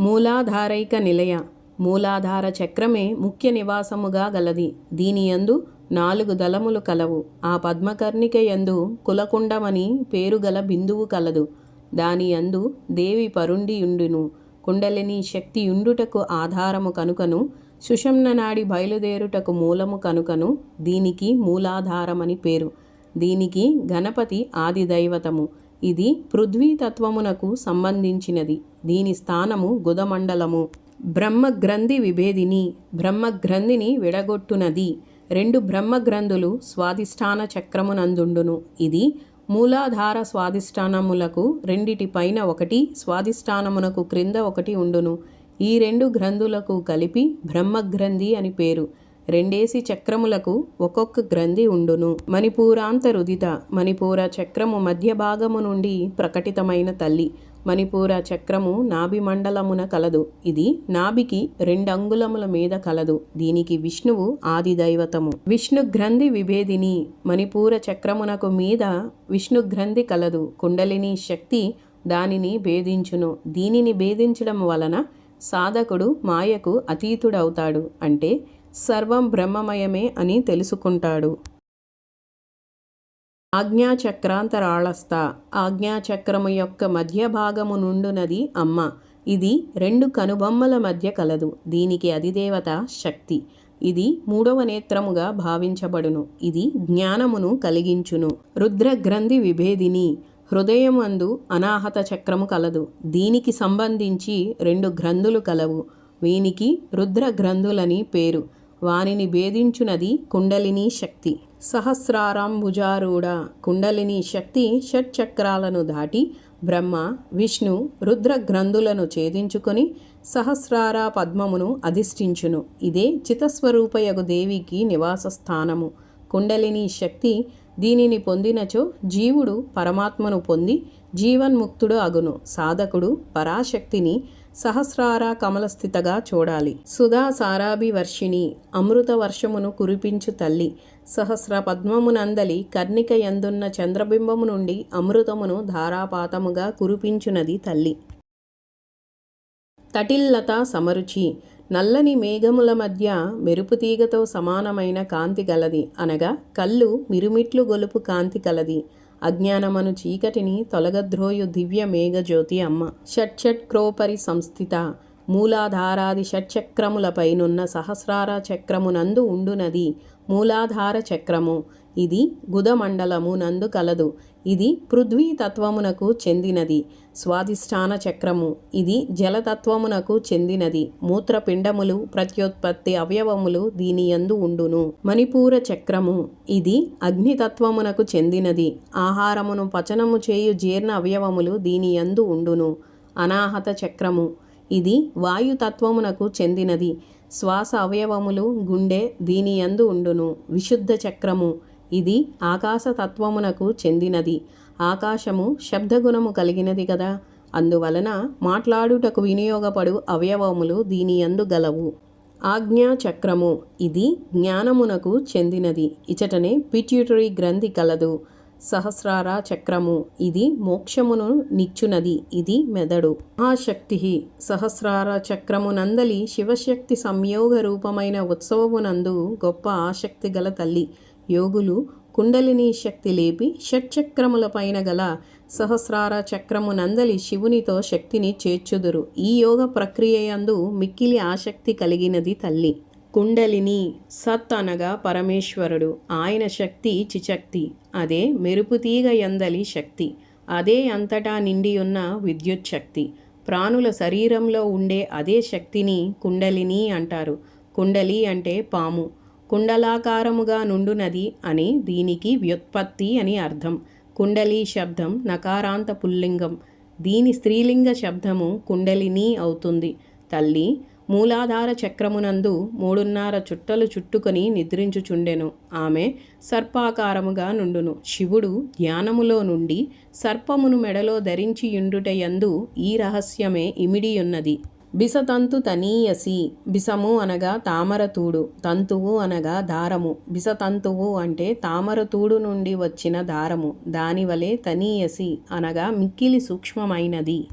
మూలాధారైక నిలయ మూలాధార చక్రమే ముఖ్య నివాసముగా గలది. దీని యందు నాలుగు దళములు కలవు. ఆ పద్మకర్ణిక యందు కులకుండమని పేరుగల బిందువు కలదు. దాని యందు దేవి పరుండియుండును. కుండలిని శక్తియుండుటకు ఆధారము కనుకను సుషమ్న నాడి బయలుదేరుటకు మూలము కనుకను దీనికి మూలాధారమని పేరు. దీనికి గణపతి ఆది దైవతము ఇది పృథ్వీతత్వమునకు సంబంధించినది. దీని స్థానము గుదమండలము. బ్రహ్మగ్రంథి విభేదిని బ్రహ్మగ్రంథిని విడగొట్టునది. రెండు బ్రహ్మగ్రంథులు స్వాధిష్టాన చక్రమునందుండును. ఇది మూలాధార స్వాధిష్టానములకు రెండిటి పైన ఒకటి స్వాధిష్టానమునకు క్రింద ఒకటి ఉండును. ఈ రెండు గ్రంథులకు కలిపి బ్రహ్మగ్రంథి అని పేరు. రెండేసి చక్రములకు ఒక్కొక్క గ్రంథి ఉండును. మణిపూరాంతరుదిత మణిపూర చక్రము మధ్య భాగము నుండి ప్రకటితమైన తల్లి. మణిపూర చక్రము నాభి మండలమున కలదు. ఇది నాభికి రెండు అంగుళముల మీద కలదు. దీనికి విష్ణువు ఆది దైవతము విష్ణు గ్రంథి విభేదిని మణిపూర చక్రమునకు మీద విష్ణు గ్రంథి కలదు. కుండలిని శక్తి దానిని భేదించును. దీనిని భేదించడం వలన సాధకుడు మాయకు అతీతుడవుతాడు. అంటే సర్వం బ్రహ్మమయమే అని తెలుసుకుంటాడు. ఆజ్ఞాచక్రాంతరాళస్థ. ఆజ్ఞాచక్రము యొక్క మధ్య భాగము నుండునది అమ్మ. ఇది రెండు కనుబొమ్మల మధ్య కలదు. దీనికి అధిదేవత శక్తి. ఇది మూడవ నేత్రముగా భావించబడును. ఇది జ్ఞానమును కలిగించును. రుద్రగ్రంథి విభేదిని. హృదయమందు అనాహత చక్రము కలదు. దీనికి సంబంధించి రెండు గ్రంథులు కలవు. వీనికి రుద్ర గ్రంథులని పేరు. వానిని భేదించునది కుండలిని శక్తి. సహస్రారాంబుజారూఢ కుండలిని శక్తి షట్చక్రాలను దాటి బ్రహ్మ విష్ణు రుద్ర గ్రంథులను ఛేదించుకొని సహస్రార పద్మమును అధిష్ఠించును. ఇదే చితస్వరూపయగు దేవికి నివాస స్థానము కుండలిని శక్తి దీనిని పొందినచో జీవుడు పరమాత్మను పొంది జీవన్ముక్తుడు అగును. సాధకుడు పరాశక్తిని సహస్రార కమలస్థితగా చూడాలి. సుధా సారాభివర్షిణి అమృత వర్షమును కురిపించు తల్లి సహస్ర పద్మమునందలి కర్ణిక ఎందున్న చంద్రబింబము నుండి అమృతమును ధారాపాతముగా కురిపించునది తల్లి. తటిల్లత సమరుచి నల్లని మేఘముల మధ్య మెరుపుతీగతో సమానమైన కాంతి గలది అనగా కళ్ళు మిరుమిట్లు గొలుపు కాంతి కలది. అజ్ఞానమను చీకటిని తొలగద్రోయు దివ్య మేఘజ్యోతి అమ్మ. షట్షట్ క్రోపరి సంస్థిత. మూలాధారాది షట్చక్రములపైనున్న సహస్రార చక్రమునందు ఉండునది. మూలాధార చక్రము. ఇది గుదమండలము నందు కలదు. ఇది పృథ్వీ తత్వమునకు చెందినది. స్వాధిష్టాన చక్రము. ఇది జలతత్వమునకు చెందినది. మూత్రపిండములు ప్రత్యుత్పత్తి అవయవములు దీని యందు ఉండును. మణిపూర చక్రము. ఇది అగ్నితత్వమునకు చెందినది. ఆహారమును పచనము చేయు జీర్ణ అవయవములు దీని యందు ఉండును. అనాహత చక్రము. ఇది వాయుతత్వమునకు చెందినది. శ్వాస అవయవములు గుండె దీని యందు ఉండును. విశుద్ధ చక్రము. ఇది ఆకాశతత్వమునకు చెందినది. ఆకాశము శబ్దగుణము కలిగినది కదా అందువలన మాట్లాడుటకు వినియోగపడు అవయవములు దీని యందు గలవు. ఆజ్ఞా చక్రము ఇది జ్ఞానమునకు చెందినది. ఇచటనే పిట్యూటరీ గ్రంథి కలదు. సహస్రార చక్రము ఇది మోక్షమును నిచ్చునది. ఇది మెదడు. మహాశక్తి సహస్రార చక్రమునందలి శివశక్తి సంయోగ రూపమైన ఉత్సవమునందు గొప్ప ఆసక్తి గల తల్లి. యోగులు కుండలిని శక్తి లేపి షట్చక్రముల పైన గల సహస్రార చక్రము నందలి శివునితో శక్తిని చేర్చుదురు. ఈ యోగ ప్రక్రియయందు మిక్కిలి ఆసక్తి కలిగినది తల్లి. కుండలిని సత్ అనగా పరమేశ్వరుడు. ఆయన శక్తి చిచక్తి. అదే మెరుపుతీగ ఎందలి శక్తి. అదే అంతటా నిండి ఉన్న విద్యుత్ శక్తి. ప్రాణుల శరీరంలో ఉండే అదే శక్తిని కుండలిని అంటారు. కుండలి అంటే పాము. కుండలాకారముగా నుండునది అని దీనికి వ్యుత్పత్తి అని అర్థం. కుండలి శబ్దం నకారాంత పుల్లింగం. దీని స్త్రీలింగ శబ్దము కుండలిని అవుతుంది. తల్లి మూలాధార చక్రమునందు మూడున్నర చుట్టలు చుట్టుకొని నిద్రించుచుండెను. ఆమె సర్పాకారముగా నుండును. శివుడు ధ్యానములో నుండి సర్పమును మెడలో ధరించి యుండుటయందు ఈ రహస్యమే ఇమిడియున్నది. బిసతంతు తనీయసి బిసము అనగా తామరతూడు తంతువు అనగా దారము. బిసతంతువు అంటే తామరతూడు నుండి వచ్చిన దారము. దానివలే తనీయసి అనగా మిక్కిలి సూక్ష్మమైనది.